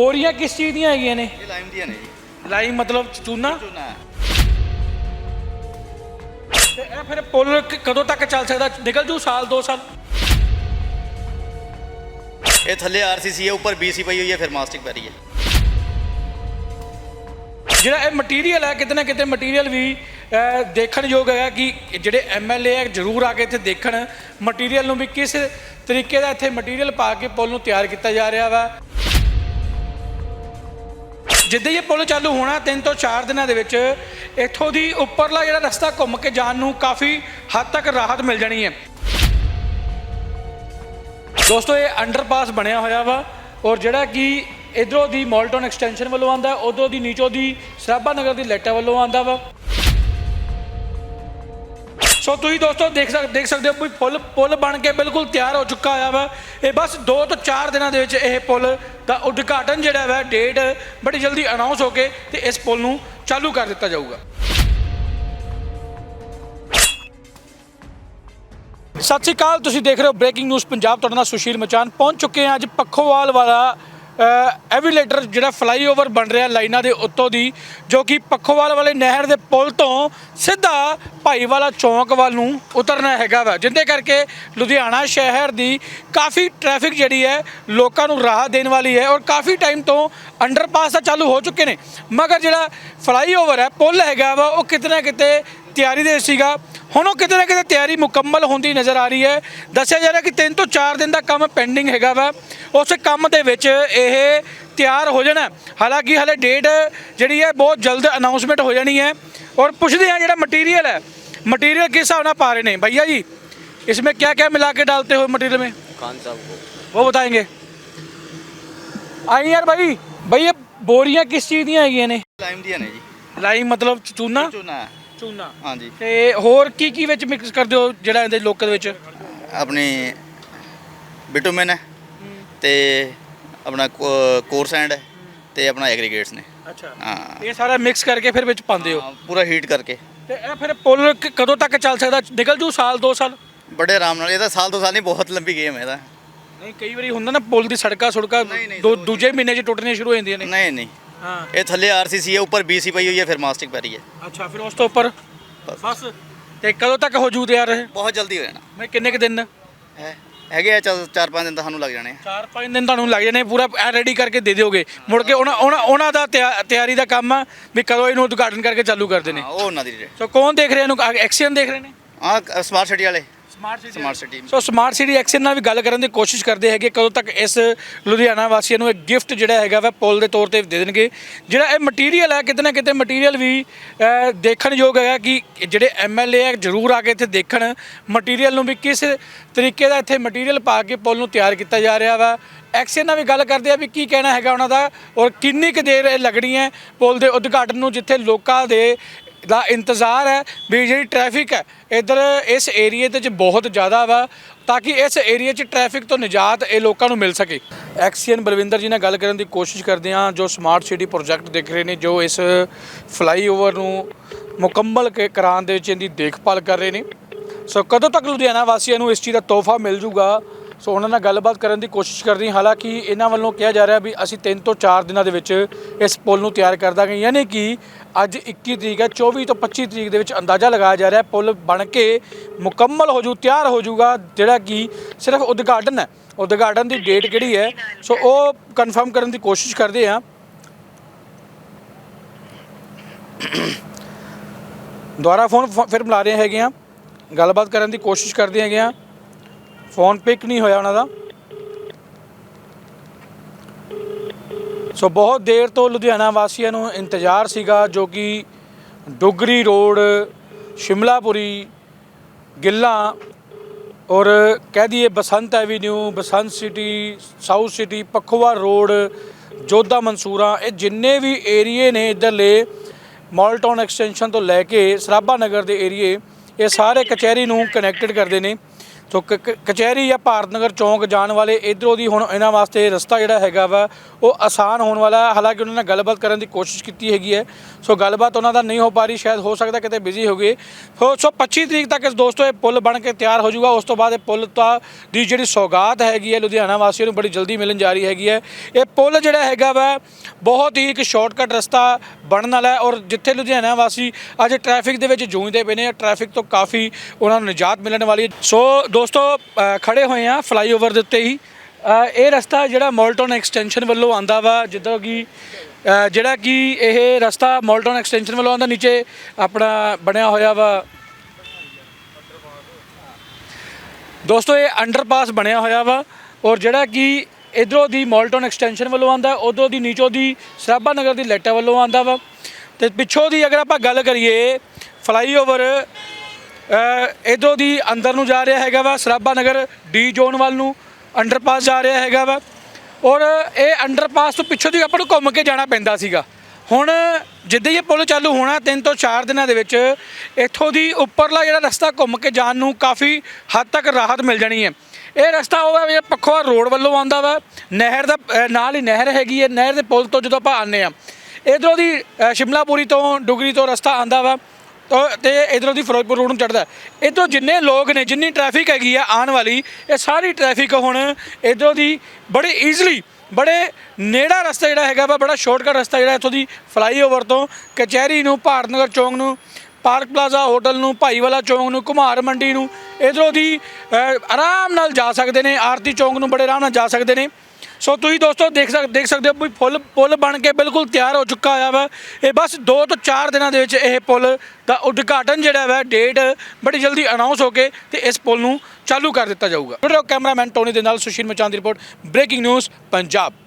ਬੋਰੀਆਂ ਕਿਸ ਚੀਜ਼ ਦੀਆਂ ਹੈਗੀਆਂ ਨੇ? ਇਹ ਲਾਈਮ ਦੀਆਂ ਨੇ ਜੀ। ਲਾਈ ਮਤਲਬ ਚੂਨਾ? ਚੂਨਾ। ਹੈ। ਤੇ ਇਹ ਫਿਰ ਪੁੱਲ ਕ- ਕਦੋਂ ਤੱਕ ਚੱਲ ਸਕਦਾ? ਨਿਕਲ ਜੂ ਸਾਲ 2 ਸਾਲ? ਇਹ ਥੱਲੇ ਆਰਸੀਸੀ ਹੈ ਉੱਪਰ ਬੀਸੀ ਪਈ ਹੋਈ ਹੈ ਫਿਰ ਮਾਸਟਿਕ ਪੈ ਰਹੀ ਹੈ। ਜਿਹੜਾ ਇਹ ਮਟੀਰੀਅਲ ਹੈ ਕਿਤੇ ਨਾ ਕਿਤੇ ਮਟੀਰੀਅਲ ਵੀ ਅਹ, ਦੇਖਣ ਯੋਗ ਹੈਗਾ ਕਿ ਜਿਹੜੇ ਐਮਐਲਏ ਹੈ ਜ਼ਰੂਰ ਆ ਕੇ ਇੱਥੇ ਦੇਖਣ। ਮਟੀਰੀਅਲ ਨੂੰ ਵੀ ਕਿਸ ਤਰੀਕੇ ਦਾ ਇੱਥੇ ਮਟੀਰੀਅਲ ਪਾ ਕੇ ਪੁੱਲ ਨੂੰ ਤਿਆਰ ਕੀਤਾ ਜਾ ਰਿਹਾ ਵਾ? ਜਿੱਦਾਂ ਹੀ ਇਹ ਪੁੱਲ ਚਾਲੂ ਹੋਣਾ ਤਿੰਨ ਤੋਂ ਚਾਰ ਦਿਨਾਂ ਦੇ ਵਿੱਚ, ਇੱਥੋਂ ਦੀ ਉੱਪਰਲਾ ਜਿਹੜਾ ਰਸਤਾ ਘੁੰਮ ਕੇ ਜਾਣ ਨੂੰ ਕਾਫੀ ਹੱਦ ਤੱਕ ਰਾਹਤ ਮਿਲ ਜਾਣੀ ਹੈ। ਦੋਸਤੋ, ਇਹ ਅੰਡਰਪਾਸ ਬਣਿਆ ਹੋਇਆ ਵਾ ਔਰ ਜਿਹੜਾ ਕਿ ਇਧਰੋਂ ਦੀ ਮੋਲਟਨ ਐਕਸਟੈਂਸ਼ਨ ਵੱਲੋਂ ਆਂਦਾ ਉਧਰੋਂ ਦੀ ਨੀਚੋਂ ਦੀ ਸਰਾਭਾ ਨਗਰ ਦੀ ਲੈਟਾ ਵੱਲੋਂ ਆਂਦਾ ਵਾ। ਸੋ ਤੁਸੀਂ ਦੋਸਤੋ ਦੇਖ ਸਕ, ਦੇਖ ਸਕਦੇ ਹੋ ਵੀ ਪੁੱਲ ਪੁੱਲ ਬਣ ਕੇ ਬਿਲਕੁਲ ਤਿਆਰ ਹੋ ਚੁੱਕਾ ਹੋਇਆ ਵਾ। ਇਹ ਬਸ 2 ਤੋਂ 4 ਦਿਨਾਂ ਦੇ ਵਿੱਚ ਇਹ ਪੁੱਲ ਦਾ ਉਦਘਾਟਨ ਜਿਹੜਾ ਵਾ, ਡੇਟ ਬੜੀ ਜਲਦੀ ਅਨਾਉਂਸ ਹੋ ਕੇ ਤੇ ਇਸ ਪੁੱਲ ਨੂੰ ਚਾਲੂ ਕਰ ਦਿੱਤਾ ਜਾਊਗਾ। ਸਤਿ ਸ਼੍ਰੀ ਅਕਾਲ, ਤੁਸੀਂ ਦੇਖ ਰਹੇ ਹੋ ਬ੍ਰੇਕਿੰਗ ਨਿਊਜ਼ ਪੰਜਾਬ, ਤੁਹਾਡਾ ਨਾਲ ਸੁਸ਼ੀਲ ਮਚਾਨ। ਪਹੁੰਚ ਚੁੱਕੇ ਹਾਂ ਅੱਜ ਪੱਖੋਵਾਲ ਵਾਲਾ ਐਵੀਲੇਟਰ ਜਿਹੜਾ ਫਲਾਈਓਵਰ ਬਣ ਰਿਹਾ ਲਾਈਨਾਂ ਦੇ ਉੱਤੋਂ ਦੀ, ਜੋ ਕਿ ਪੱਖੋਵਾਲ ਵਾਲੇ ਨਹਿਰ ਦੇ ਪੁਲ ਤੋਂ ਸਿੱਧਾ ਭਾਈਵਾਲਾ ਚੌਂਕ ਵੱਲ ਨੂੰ ਉਤਰਨਾ ਹੈਗਾ ਵਾ, ਜਿੰਦੇ ਕਰਕੇ ਲੁਧਿਆਣਾ ਸ਼ਹਿਰ ਦੀ ਕਾਫੀ ਟ੍ਰੈਫਿਕ ਜਿਹੜੀ ਹੈ ਲੋਕਾਂ ਨੂੰ ਰਾਹਤ ਦੇਣ ਵਾਲੀ ਹੈ ਔਰ ਕਾਫੀ ਟਾਈਮ ਤੋਂ ਅੰਡਰਪਾਸ ਤਾਂ ਚਾਲੂ ਹੋ ਚੁੱਕੇ ਨੇ। ਮਗਰ ਜਿਹੜਾ ਫਲਾਈਓਵਰ ਹੈ, ਪੁਲ ਹੈਗਾ ਵਾ, ਉਹ ਕਿਤੇ ਨਾ ਕਿਤੇ ਤਿਆਰੀ ਦੇ ਸੀਗਾ। ਹੁਣ ਉਹ ਕਿਤੇ ਨਾ ਕਿਤੇ ਤਿਆਰੀ ਮੁਕੰਮਲ ਹੁੰਦੀ ਨਜ਼ਰ ਆ ਰਹੀ ਹੈ ਦੱਸਿਆ ਜਾ ਰਿਹਾ ਕਿ 3 ਤੋਂ 4 ਦਿਨ ਦਾ ਕੰਮ ਪੈਂਡਿੰਗ ਹੈਗਾ ਵਾ ਉਸ ਕੰਮ ਦੇ ਵਿੱਚ ਇਹ ਤਿਆਰ ਹੋ ਜਾਣਾ ਹਾਲਾਂਕਿ ਹਲੇ ਡੇਟ ਜਿਹੜੀ ਹੈ ਬਹੁਤ ਜਲਦ ਅਨਾਉਂਸਮੈਂਟ ਹੋ ਜਾਣੀ ਹੈ ਔਰ ਪੁੱਛਦੇ ਹਾਂ ਜਿਹੜਾ ਮਟੀਰੀਅਲ ਹੈ ਮਟੀਰੀਅਲ किस हिसाब ਨਾਲ पा रहे हैं भैया जी इसमें क्या क्या मिला के डालते हो मटेरियल में ਖਾਨ ਸਾਹਿਬ ਕੋ वो बताएंगे आई यार भाई भाई ये बोरियां किस चीज़ ਦੀਆਂ ਹੈਗੀਆਂ ਨੇ ਲਾਈਮ ਦੀਆਂ ਨੇ ਜੀ ਲਾਈ ਮਤਲਬ ਚੂਨਾ ਚੂਨਾ ਹੈ। ਚੂਨਾ। ਹਾਂਜੀ। ਤੇ ਹੋਰ ਕੀ ਕੀ ਵਿੱਚ ਮਿਕਸ ਕਰਦੇ ਹੋ ਜਿਹੜਾ ਇਹਦੇ ਲੋਕਲ ਵਿੱਚ? ਆਪਣੀ ਬਿਟੂਮਨ ਹੈ ਤੇ ਆਪਣਾ ਕੋਰ ਸੈਂਡ ਹੈ ਤੇ ਆਪਣਾ ਐਗਰੀਗੇਟਸ ਨੇ। ਅੱਛਾ। ਹਾਂ। ਇਹ ਸਾਰਾ ਮਿਕਸ ਕਰਕੇ ਫਿਰ ਵਿੱਚ ਪਾਉਂਦੇ ਹੋ? ਪੂਰਾ ਹੀਟ ਕਰਕੇ। ਤੇ ਇਹ ਫਿਰ ਪੁੱਲ ਕਦੋਂ ਤੱਕ ਚੱਲ ਸਕਦਾ? ਨਿਕਲ ਜੂ ਸਾਲ 2 ਸਾਲ? ਬੜੇ ਆਰਾਮ ਨਾਲ ਇਹਦਾ ਸਾਲ ਦੋ ਸਾਲ ਨਹੀਂ ਬਹੁਤ ਲੰਬੀ ਗੇਮ ਹੈ ਇਹਦਾ ਨਹੀਂ ਕਈ ਵਾਰੀ ਹੁੰਦਾ ਨਾ ਪੁੱਲ ਦੀ ਸੜਕਾਂ ਸੁੜਕਾਂ ਦੋ ਦੂਜੇ ਮਹੀਨੇ 'ਚ ਟੁੱਟਣੀਆਂ ਸ਼ੁਰੂ ਹੋ ਜਾਂਦੀਆਂ ਨੇ। ਨਹੀਂ ਨਹੀਂ। ਹਾਂ ਇਹ ਥੱਲੇ ਆਰਸੀਸੀ ਹੈ ਉੱਪਰ ਬੀਸੀ ਪਈ ਹੋਈ ਹੈ ਫਿਰ ਮਾਸਟਿਕ ਪੈ ਰਹੀ ਹੈ। ਅੱਛਾ ਫਿਰ ਉਸ ਤੋਂ ਉੱਪਰ? ਬਸ। ਤੇ ਕਦੋਂ ਤੱਕ ਹੋ ਜੂ ਤਿਆਰ ਇਹ? ਬਹੁਤ ਜਲਦੀ ਹੋ ਜਾਣਾ। ਮੈਂ ਕਿੰਨੇ ਕੁ ਦਿਨ? ਹੈ ਹੈਗੇ ਆ ਚਾਰ ਪੰਜ ਦਿਨ ਤਾਂ ਸਾਨੂੰ ਲੱਗ ਜਾਣੇ ਆ। 4-5 ਦਿਨ ਤੁਹਾਨੂੰ ਲੱਗ ਜਾਣੇ ਪੂਰਾ ਰੈਡੀ ਕਰਕੇ ਦੇ ਦਿਓਗੇ। ਮੁੜ ਕੇ ਉਹਨਾਂ ਉਹਨਾਂ ਉਹਨਾਂ ਦਾ ਤਿਆ- ਤਿਆਰੀ ਦਾ ਕੰਮ ਆ ਵੀ ਕਦੋਂ ਇਹਨੂੰ ਉਦਘਾਟਨ ਕਰਕੇ ਚਾਲੂ ਕਰਦੇ ਨੇ ਹਾਂ ਉਹ ਉਹਨਾਂ ਦੀ ਸੋ ਕੌਣ ਦੇਖ ਰਿਹਾ ਇਹਨੂੰ? ਐਕਸੀਅਨ ਦੇਖ ਰਹੇ ਨੇ? ਆ ਸਮਾਰਟ ਸਿਟੀ ਵਾਲੇ। Smart city smart city so smart city action ਨਾਲ ਵੀ ਗੱਲ ਕਰਨ ਦੀ ਕੋਸ਼ਿਸ਼ ਕਰਦੇ ਹੈਗੇ ਕਦੋਂ ਤੱਕ ਇਸ ਲੁਧਿਆਣਾ ਵਾਸੀਆਂ ਨੂੰ ਇੱਕ ਗਿਫਟ ਜਿਹੜਾ ਹੈਗਾ ਵਾ ਪੁੱਲ ਦੇ ਤੌਰ ਤੇ ਦੇ ਦੇਣਗੇ। ਜਿਹੜਾ ਇਹ ਮਟੀਰੀਅਲ ਹੈ ਕਿਤੇ ਨਾ ਕਿਤੇ ਮਟੀਰੀਅਲ ਵੀ ਦੇਖਣ ਯੋਗ ਹੈਗਾ ਕਿ ਜਿਹੜੇ ਐਮਐਲਏ ਹੈ ਜ਼ਰੂਰ ਆ ਕੇ ਇੱਥੇ ਦੇਖਣ। ਮਟੀਰੀਅਲ ਨੂੰ ਵੀ ਕਿਸ ਤਰੀਕੇ ਦਾ ਇੱਥੇ ਮਟੀਰੀਅਲ ਪਾ ਕੇ ਪੁੱਲ ਨੂੰ ਤਿਆਰ ਕੀਤਾ ਜਾ ਰਿਹਾ ਵਾ। ਐਕਸ਼ਨ ਨਾਲ ਵੀ ਗੱਲ ਕਰਦੇ ਆ ਵੀ ਕੀ ਕਹਿਣਾ ਹੈਗਾ ਉਹਨਾਂ ਦਾ ਔਰ ਕਿੰਨੀ ਕੁ ਦੇਰ ਇਹ ਲੱਗਣੀ ਹੈ ਪੁੱਲ ਦੇ ਉਦਘਾਟਨ ਨੂੰ ਜਿੱਥੇ ਲੋਕਾਂ ਦੇ ਦਾ ਇੰਤਜ਼ਾਰ ਹੈ ਵੀ ਜਿਹੜੀ ਟ੍ਰੈਫਿਕ ਹੈ, ਇਧਰ ਇਸ ਏਰੀਏ ਤੇ ਚ ਬਹੁਤ ਜ਼ਿਆਦਾ ਵਾ, ਤਾਂ ਕਿ ਇਸ ਏਰੀਏ 'ਚ ਟ੍ਰੈਫਿਕ ਤੋਂ ਨਿਜਾਤ ਇਹ ਲੋਕਾਂ ਨੂੰ ਮਿਲ ਸਕੇ। ਐਕਸੀਅਨ ਬਲਵਿੰਦਰ ਜੀ ਨਾਲ ਗੱਲ ਕਰਨ ਦੀ ਕੋਸ਼ਿਸ਼ ਕਰਦੇ ਹਾਂ, ਜੋ ਸਮਾਰਟ ਸਿਟੀ ਪ੍ਰੋਜੈਕਟ ਦੇਖ ਰਹੇ ਨੇ, ਜੋ ਇਸ ਫਲਾਈਓਵਰ ਨੂੰ ਮੁਕੰਮਲ ਕੇ, ਕਰਾਉਣ ਦੇ ਵਿੱਚ ਇਹਦੀ ਦੇਖਭਾਲ ਕਰ ਰਹੇ ਨੇ। ਸੋ ਕਦੋਂ ਤੱਕ ਲੁਧਿਆਣਾ ਵਾਸੀਆਂ ਨੂੰ ਇਸ ਚੀਜ਼ ਦਾ ਤੋਹਫਾ ਮਿਲ ਜੂਗਾ? ਸੋ ਉਹਨਾਂ ਨਾਲ ਗੱਲਬਾਤ ਕਰਨ ਦੀ ਕੋਸ਼ਿਸ਼ ਕਰਦੇ ਹਾਂ। ਹਾਲਾਂਕਿ ਇਹਨਾਂ ਵੱਲੋਂ ਕਿਹਾ ਜਾ ਰਿਹਾ ਵੀ ਅਸੀਂ 3 ਤੋਂ 4 ਦਿਨਾਂ ਦੇ ਵਿੱਚ ਇਸ ਪੁਲ ਨੂੰ ਤਿਆਰ ਕਰ ਦਾਂਗੇ। ਯਾਨੀ ਕਿ ਅੱਜ 21 ਤਰੀਕ ਹੈ 24 ਤੋਂ 25 ਤਰੀਕ ਦੇ ਵਿੱਚ ਅੰਦਾਜ਼ਾ ਲਗਾਇਆ ਜਾ ਰਿਹਾ ਪੁਲ ਬਣ ਕੇ ਮੁਕੰਮਲ ਹੋ ਜੂ, ਤਿਆਰ ਹੋ ਜੂਗਾ, ਜਿਹੜਾ ਕਿ ਸਿਰਫ ਉਦਘਾਟਨ ਹੈ। ਉਦਘਾਟਨ ਦੀ ਡੇਟ ਕਿਹੜੀ ਹੈ? ਸੋ ਉਹ ਕਨਫਰਮ ਕਰਨ ਦੀ ਕੋਸ਼ਿਸ਼ ਕਰਦੇ ਹਾਂ। ਦੁਬਾਰਾ ਫੋਨ ਫ- ਫਿਰ ਮਿਲਾ ਰਹੇ ਹੈਗੇ ਆ ਗੱਲਬਾਤ ਕਰਨ ਦੀ ਕੋਸ਼ਿਸ਼ ਕਰਦੇ ਹੈਗੇ ਆ ਫੋਨ ਪਿਕ ਨਹੀਂ ਹੋਇਆ ਉਹਨਾਂ ਦਾ। ਸੋ ਬਹੁਤ ਦੇਰ ਤੋਂ ਲੁਧਿਆਣਾ ਵਾਸੀਆਂ ਨੂੰ ਇੰਤਜ਼ਾਰ ਸੀਗਾ ਜੋ ਕਿ ਡੁਗਰੀ ਰੋਡ, ਸ਼ਿਮਲਾਪੁਰੀ, ਗਿੱਲਾ ਔਰ ਕਹਿ ਦਈਏ Basant avenue, Basant city, south city, Pakhowal road, Jodha Mansura, ਇਹ ਜਿੰਨੇ ਵੀ ਏਰੀਏ ਨੇ ਇੱਧਰਲੇ ਮਾਲਟਾਊਨ ਐਕਸਟੈਂਸ਼ਨ ਤੋਂ ਲੈ ਕੇ ਸਰਾਭਾ ਨਗਰ ਦੇ ਏਰੀਏ, ਇਹ ਸਾਰੇ ਕਚਹਿਰੀ ਨੂੰ ਕਨੈਕਟਡ ਕਰਦੇ ਨੇ। ਸੋ ਕ- ਕਚਹਿਰੀ ਜਾਂ ਭਾਰਤ ਨਗਰ ਚੌਂਕ ਜਾਣ ਵਾਲੇ ਇਧਰੋਂ ਦੀ ਹੁਣ ਇਹਨਾਂ ਵਾਸਤੇ ਰਸਤਾ ਜਿਹੜਾ ਹੈਗਾ ਵਾ, ਉਹ ਆਸਾਨ ਹੋਣ ਵਾਲਾ ਹੈ। ਹਾਲਾਂਕਿ ਉਹਨਾਂ ਨੇ ਗੱਲਬਾਤ ਕਰਨ ਦੀ ਕੋਸ਼ਿਸ਼ ਕੀਤੀ ਹੈਗੀ ਹੈ। ਸੋ ਗੱਲਬਾਤ ਉਹਨਾਂ ਦਾ ਨਹੀਂ ਹੋ ਪਾ ਰਹੀ, ਸ਼ਾਇਦ ਹੋ ਸਕਦਾ ਕਿਤੇ ਬਿਜ਼ੀ ਹੋ ਗਏ। ਸੋ ਸੋ 25 ਤਰੀਕ ਤੱਕ ਇਸ ਦੋਸਤੋ ਇਹ ਪੁਲ ਬਣ ਕੇ ਤਿਆਰ ਹੋ ਜਾਊਗਾ। ਉਸ ਤੋਂ ਬਾਅਦ ਇਹ ਪੁਲ ਤਾਂ ਦੀ ਜਿਹੜੀ ਸੌਗਾਤ ਹੈਗੀ ਹੈ ਲੁਧਿਆਣਾ ਵਾਸੀਆਂ ਨੂੰ ਬੜੀ ਜਲਦੀ ਮਿਲਣ ਜਾ ਰਹੀ ਹੈਗੀ ਹੈ। ਇਹ ਪੁਲ ਜਿਹੜਾ ਹੈਗਾ ਵਾ, ਬਹੁਤ ਹੀ ਇੱਕ ਸ਼ਾਰਟਕਟ ਰਸਤਾ ਬਣਨ ਵਾਲਾ ਹੈ ਔਰ ਜਿੱਥੇ ਲੁਧਿਆਣਾ ਵਾਸੀ ਅੱਜ ਟ੍ਰੈਫਿਕ ਦੇ ਵਿੱਚ ਜੂਝਦੇ ਪਏ ਨੇ ਟ੍ਰੈਫਿਕ ਤੋਂ ਕਾਫੀ ਉਹਨਾਂ ਨੂੰ ਨਿਜਾਤ ਮਿਲਣ ਵਾਲੀ ਹੈ। ਸੋ ਦੋਸਤੋ ਅ, ਖੜੇ ਹੋਏ ਆ ਫਲਾਈਓਵਰ ਦੇ ਉੱਤੇ ਹੀ। ਇਹ ਰਸਤਾ ਜਿਹੜਾ ਮੋਲਟਨ ਐਕਸਟੈਂਸ਼ਨ ਵੱਲੋਂ ਆਂਦਾ ਵਾ ਜਿੱਦਾਂ ਕਿ ਜਿਹੜਾ ਕਿ ਇਹ ਰਸਤਾ ਮੋਲਟਨ ਐਕਸਟੈਂਸ਼ਨ ਵੱਲੋਂ ਆਂਦਾ ਨੀਚੇ ਆਪਣਾ ਬਣਿਆ ਹੋਇਆ ਵਾ। ਦੋਸਤੋ ਇਹ ਅੰਡਰਪਾਸ ਬਣਿਆ ਹੋਇਆ ਵਾ ਔਰ ਜਿਹੜਾ ਕਿ ਇਧਰੋਂ ਦੀ ਮੋਲਟਨ ਐਕਸਟੈਂਸ਼ਨ ਵੱਲੋਂ ਆਂਦਾ ਉਧਰੋਂ ਦੀ ਨੀਚੋਂ ਦੀ ਸਰਾਭਾ ਨਗਰ ਦੀ ਲੈਟਾ ਵੱਲੋਂ ਆਂਦਾ ਵਾ। ਤੇ ਪਿੱਛੋਂ ਦੀ ਅਗਰ ਆਪਾਂ ਗੱਲ ਕਰੀਏ ਫਲਾਈਓਵਰ ਇਧਰੋਂ ਦੀ ਅੰਦਰ ਨੂੰ ਜਾ ਰਿਹਾ ਹੈਗਾ ਵਾ, ਸਰਾਭਾ ਨਗਰ ਡੀ ਜ਼ੋਨ ਵੱਲ ਨੂੰ ਅੰਡਰਪਾਸ ਜਾ ਰਿਹਾ ਹੈਗਾ ਵਾ। ਔਰ ਇਹ ਅੰਡਰਪਾਸ ਤੋਂ ਪਿੱਛੋਂ ਦੀ ਆਪਾਂ ਨੂੰ ਘੁੰਮ ਕੇ ਜਾਣਾ ਪੈਂਦਾ ਸੀਗਾ। ਹੁਣ ਜਿੱਦਾਂ ਹੀ ਇਹ ਪੁਲ ਚਾਲੂ ਹੋਣਾ, ਤਿੰਨ ਤੋਂ ਚਾਰ ਦਿਨਾਂ ਦੇ ਵਿੱਚ ਇੱਥੋਂ ਦੀ ਉੱਪਰਲਾ ਜਿਹੜਾ ਰਸਤਾ ਘੁੰਮ ਕੇ ਜਾਣ ਨੂੰ ਕਾਫੀ ਹੱਦ ਤੱਕ ਰਾਹਤ ਮਿਲ ਜਾਣੀ ਹੈ। ਇਹ ਰਸਤਾ ਉਹ ਹੈ ਜਿਹੜਾ ਪੱਖੋਆ ਰੋਡ ਵੱਲੋਂ ਆਉਂਦਾ ਵਾ। ਨਹਿਰ ਦਾ ਨਾਲ ਹੀ ਨਹਿਰ ਹੈਗੀ ਹੈ। ਨਹਿਰ ਦੇ ਪੁਲ ਤੋਂ ਜਦੋਂ ਆਪਾਂ ਆਉਂਦੇ ਆ ਇਧਰੋਂ ਦੀ ਸ਼ਿਮਲਾਪੁਰੀ ਤੋਂ ਡੁਗਰੀ ਤੋਂ ਰਸਤਾ ਆਂਦਾ ਵਾ। ਤੋ ਤੇ ਇਧਰੋਂ ਦੀ ਫਿਰੋਜ਼ਪੁਰ ਰੋਡ ਨੂੰ ਚੜਦਾ ਇਧਰੋਂ ਜਿੰਨੇ ਲੋਕ ਨੇ, ਜਿੰਨੀ ਟ੍ਰੈਫਿਕ ਹੈਗੀ ਆ ਆਉਣ ਵਾਲੀ, ਇਹ ਸਾਰੀ ਟ੍ਰੈਫਿਕ ਹੁਣ ਇਧਰੋਂ ਦੀ ਬੜੀ ਈਜ਼ੀਲੀ ਬੜੇ ਨੇੜਾ ਰਸਤਾ ਜਿਹੜਾ ਹੈਗਾ ਵਾ, ਬੜਾ ਸ਼ਾਰਟਕਟ ਰਸਤਾ ਜਿਹੜਾ ਇੱਥੋਂ ਦੀ ਫਲਾਈਓਵਰ ਤੋਂ ਕਚਹਿਰੀ ਨੂੰ ਭਾਰਤ ਨਗਰ ਚੌਂਕ ਨੂੰ, ਪਾਰਕ ਪਲਾਜ਼ਾ ਹੋਟਲ ਨੂੰ, ਭਾਈਵਾਲਾ ਚੌਂਕ ਨੂੰ ਕੁਮਾਰ ਮੰਡੀ ਨੂੰ, ਇਧਰੋਂ ਦੀ ਆਰਾਮ ਨਾਲ ਜਾ ਸਕਦੇ ਨੇ, ਆਰਤੀ ਚੌਂਕ ਨੂੰ ਬੜੇ ਆਰਾਮ ਨਾਲ ਜਾ ਸਕਦੇ ਨੇ। ਸੋ ਤੁਸੀਂ ਦੋਸਤੋ ਦੇਖ ਸਕ, ਦੇਖ ਸਕਦੇ ਹੋ ਵੀ ਫੁੱਲ, ਪੁਲ ਬਣ ਕੇ ਬਿਲਕੁਲ ਤਿਆਰ ਹੋ ਚੁੱਕਾ ਹੋਇਆ ਵਾ। ਇਹ ਬਸ 2 ਤੋਂ 4 ਦਿਨਾਂ ਦੇ ਵਿੱਚ ਇਹ ਪੁਲ ਦਾ ਉਦਘਾਟਨ ਜਿਹੜਾ ਵਾ ਡੇਟ ਬੜੀ ਜਲਦੀ ਅਨਾਉਂਸ ਹੋ ਕੇ ਤੇ ਇਸ ਪੁਲ ਨੂੰ ਚਾਲੂ ਕਰ ਦਿੱਤਾ ਜਾਊਗਾ। ਵੀਡੀਓ ਕੈਮਰਾਮੈਨ ਟੋਨੀ ਦੇ ਨਾਲ ਸੁਸ਼ੀਲ ਮਚਾਨ ਦੀ ਰਿਪੋਰਟ ਬ੍ਰੇਕਿੰਗ ਨਿਊਜ਼ ਪੰਜਾਬ।